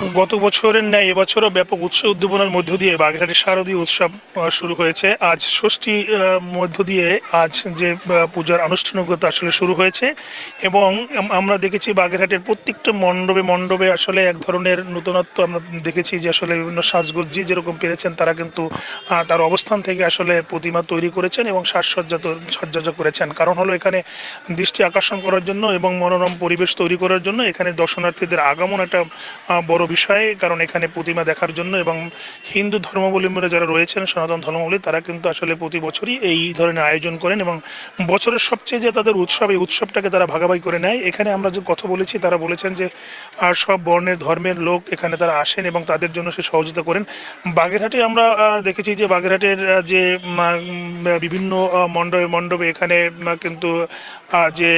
গত বছরের ন্যায় এবছরও ব্যাপক উৎসব উদ্দীপনার মধ্য দিয়ে বাগেরহাটের শারদীয় উৎসব শুরু হয়েছে। আজ ষষ্ঠী মধ্য দিয়ে আজ যে পূজার আনুষ্ঠানিকতা আসলে শুরু হয়েছে এবং আমরা দেখেছি বাগেরহাটের প্রত্যেকটা মণ্ডপে মণ্ডপে আসলে এক ধরনের নতুনত্ব আমরা দেখেছি যে আসলে বিভিন্ন সাজগোজ যে যেরকম পেরেছেন তারা কিন্তু তার অবস্থান থেকে আসলে প্রতিমা তৈরি করেছেন এবং সাজসজ্জা সজ্জা করেছেন। কারণ হলো এখানে দৃষ্টি আকর্ষণ করার জন্য এবং মনোরম পরিবেশ তৈরি করার জন্য এখানে দর্শনার্থীদের আগমন একটা বড় বিষয়, কারণ এখানে প্রতিমা দেখার জন্য এবং হিন্দু ধর্মাবলম্বীরা যারা রয়েছেন, সনাতন ধর্মাবলম্বী, তারা কিন্তু আসলে প্রতি বছরই এই ধরনের আয়োজন করেন এবং বছরের সবচেয়ে যে তাদের উৎসব, এই উৎসবটাকে তারা ভাগাভাগি করে নেয়। এখানে আমরা যে কথা বলেছি, তারা বলেছেন যে, আর সব বর্ণের, ধর্মের লোক এখানে তারা আসেন এবং তাদের জন্য সে সহযোগিতা করেন। বাগেরহাটে আমরা দেখেছি যে বাগেরহাটের যে বিভিন্ন মণ্ডপে মণ্ডপে এখানে কিন্তু যে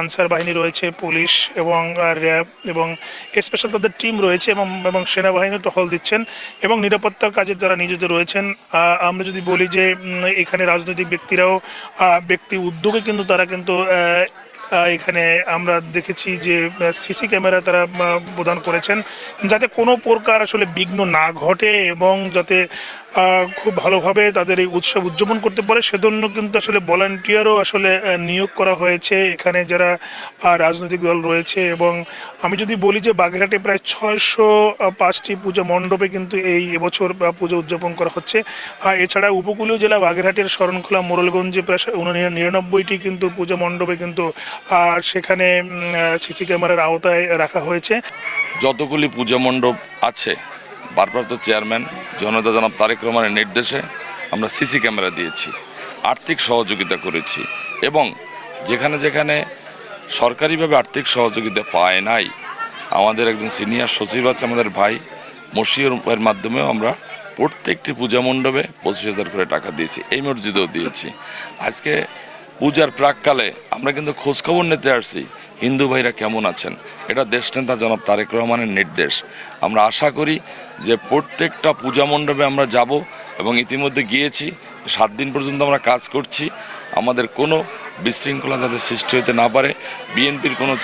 আনসার বাহিনী রয়েছে, পুলিশ এবং র্যাব এবং স্পেশাল তাদের টিম রয়েছে এবং এবং সেনাবাহিনী টহল দিচ্ছেন এবং নিরাপত্তার কাজে যারা নিয়োজিত রয়েছেন আমরা যদি বলি যে এখানে রাজনৈতিক ব্যক্তিরাও ব্যক্তি উদ্যোগে কিন্তু তারা কিন্তু এখানে আমরা দেখেছি যে সিসি ক্যামেরা তারা প্রদান করেছেন। যাতে কোনো প্রকার আসলে বিঘ্ন না ঘটে এবং যাতে খুব ভালোভাবে তাদের এই উৎসব উদযাপন করতে পারে, সেজন্য কিন্তু আসলে ভলান্টিয়ারও আসলে নিয়োগ করা হয়েছে। এখানে যারা রাজনৈতিক দল রয়েছে এবং আমি যদি বলি যে, বাগেরহাটে প্রায় ছয়শো পাঁচটি পূজা মণ্ডপে কিন্তু এই এবছর পুজো উদযাপন করা হচ্ছে। এছাড়া উপকূলীয় জেলা বাগেরহাটের শরণখোলা মোরলগঞ্জে প্রায় নিরানব্বইটি কিন্তু পূজা মণ্ডপে কিন্তু আহ, সেখানে সিসি ক্যামেরার আওতায় রাখা হয়েছে। যতগুলি পূজা মণ্ডপ আছে ভারপ্রাপ্ত চেয়ারম্যান জনতা জনাব তারেক রহমানের নির্দেশে আমরা সিসি ক্যামেরা দিয়েছি আর্থিক সহযোগিতা করেছি এবং যেখানে যেখানে সরকারিভাবে আর্থিক সহযোগিতা পায় নাই আমাদের একজন সিনিয়র সচিব আছে আমাদের ভাই মশিউর মাধ্যমেও আমরা প্রত্যেকটি পূজা মণ্ডপে পঁচিশ হাজার করে টাকা দিয়েছি এই মসজিদেও দিয়েছি। আজকে পূজার প্রাককালে আমরা কিন্তু খোঁজখবর নিতে আসছি, হিন্দু ভাইরা কেমন আছেন? এটা দেশনেতা জনাব তারেক রহমানের নির্দেশ। আমরা আশা করি যে প্রত্যেকটা পূজা মণ্ডপে আমরা যাব এবং ইতিমধ্যে গিয়েছি, সাত দিন পর্যন্ত আমরা কাজ করছি। আমাদের কোনো বিশৃঙ্খলা যাতে সৃষ্টি হতে না পারে, বিএনপির কোনো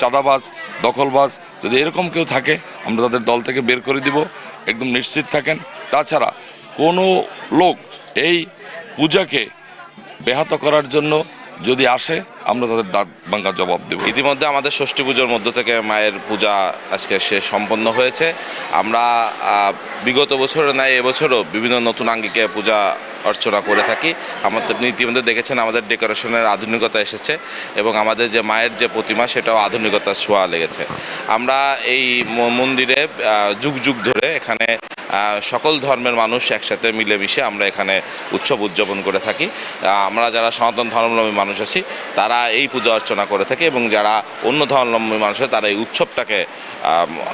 চাঁদাবাজ, দখলবাজ যদি এরকম কেউ থাকে, আমরা তাদের দল থেকে বের করে দিব, একদম নিশ্চিত থাকেন। তাছাড়া কোনো লোক এই পূজাকে ব্যাহত করার জন্য যদি আসে, আমরা তাদের দাঁত ভাঙ্গা জবাব দেব। ইতিমধ্যে আমাদের ষষ্ঠী পুজোর মধ্য থেকে মায়ের পূজা আজকে শেষ সম্পন্ন হয়েছে। আমরা বিগত বছরের ন্যায় এবছরও বিভিন্ন নতুন আঙ্গিকে পূজা অর্চনা করে থাকি। আমাদের আপনি ইতিমধ্যে দেখেছেন, আমাদের ডেকোরেশনের আধুনিকতা এসেছে এবং আমাদের যে মায়ের যে প্রতিমা, সেটাও আধুনিকতার ছোঁয়া লেগেছে। আমরা এই মন্দিরে যুগ যুগ ধরে এখানে সকল ধর্মের মানুষ একসাথে মিলেমিশে আমরা এখানে উৎসব উদযাপন করে থাকি। আমরা যারা সনাতন ধর্মাবলম্বী মানুষ আছি, তারা এই পূজা অর্চনা করে থাকে এবং যারা অন্য ধর্মাবলম্বী মানুষ আছে তারা এই উৎসবটাকে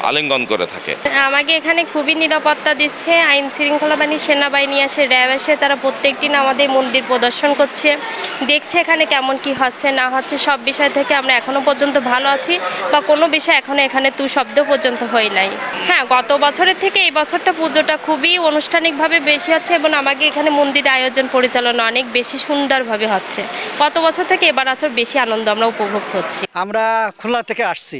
আলিঙ্গন করে থাকে। আমাকে এখানে খুবই নিরাপত্তা দিচ্ছে, আইন শৃঙ্খলা বাহিনী, সেনাবাহিনী আসে, র্যাব আসে, তারা প্রত্যেক দিন আমাদের মন্দির প্রদর্শন করছে। দেখছে এখানে কেমন কি হচ্ছে, না হচ্ছে, সব বিষয় থেকে আমরা এখনও পর্যন্ত ভালো আছি বা কোনো বিষয় এখনও এখানে তু শব্দ পর্যন্ত হয় নাই। হ্যাঁ গত বছরের থেকে এই বছরটা পুজোটা খুবই আনুষ্ঠানিকভাবে বেশি হচ্ছে এবং আমাকে এখানে মন্দির আয়োজন পরিচালনা অনেক বেশি সুন্দরভাবে হচ্ছে। গত বছর থেকে এবার বছর বেশি আনন্দ আমরা উপভোগ করছি। আমরা খুলনা থেকে আসছি।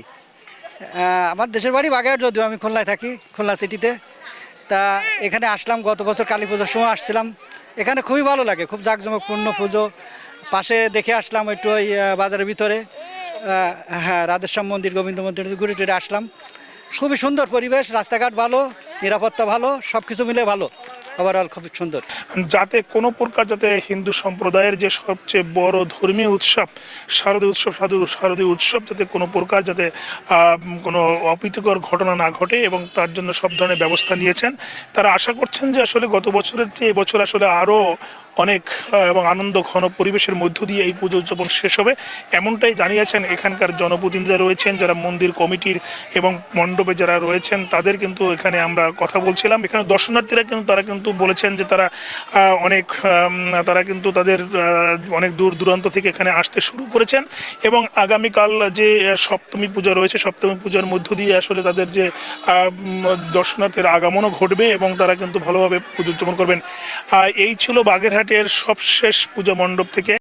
আমার দেশের বাড়ি বাগেরহাট, যদিও আমি খুলনায় থাকি, খুলনা সিটিতে। তা এখানে আসলাম, গত বছর কালী পুজোর সময় আসছিলাম। এখানে খুবই ভালো লাগে, খুব জাঁকজমকপূর্ণ পুজো। পাশে দেখে আসলাম একটু ওই বাজারের ভিতরে। হ্যাঁ রাধেশ্যাম মন্দির, গোবিন্দ মন্দির ঘুরে টুরে আসলাম। খুবই সুন্দর পরিবেশ রাস্তাঘাট ভালো নিরাপত্তা ভালো সব কিছু মিলে ভালো। ওভারঅল খুব সুন্দর। যাতে কোনো প্রকার যাতে হিন্দু সম্প্রদায়ের যে সবচেয়ে বড় ধর্মীয় উৎসব, শারদীয় উৎসব, সাধু, শারদীয় উৎসব, যাতে কোনো প্রকার যাতে কোনো অপ্রীতিকর ঘটনা না ঘটে এবং তার জন্য সব ধরনের ব্যবস্থা নিয়েছেন। তারা আশা করছেন যে আসলে গত বছরের চেয়ে এবছর আসলে আরও অনেক এবং আনন্দ ঘন পরিবেশের মধ্য দিয়ে এই পুজো উদযাপন শেষ হবে। এমনটাই জানিয়েছেন এখানকার জনপ্রতিনিধিরা রয়েছেন, যারা মন্দির কমিটির এবং মণ্ডপে যারা রয়েছেন, তাদের কিন্তু এখানে আমরা কথা বলছিলাম। এখানে দর্শনার্থীরা কিন্তু, তারা কিন্তু বলেছেন যে তারা অনেক তারা কিন্তু তাদের অনেক দূর দূরান্ত থেকে এখানে আসতে শুরু করেছেন এবং আগামীকাল যে সপ্তমী পূজা রয়েছে, সপ্তমী পূজার মধ্য দিয়ে আসলে তাদের যে দর্শনার্থীর আগমনও ঘটবে এবং তারা কিন্তু ভালোভাবে পুজো উদযাপন করবেন। এই ছিল বাগেরহাটের সবশেষ পূজা মণ্ডপ থেকে।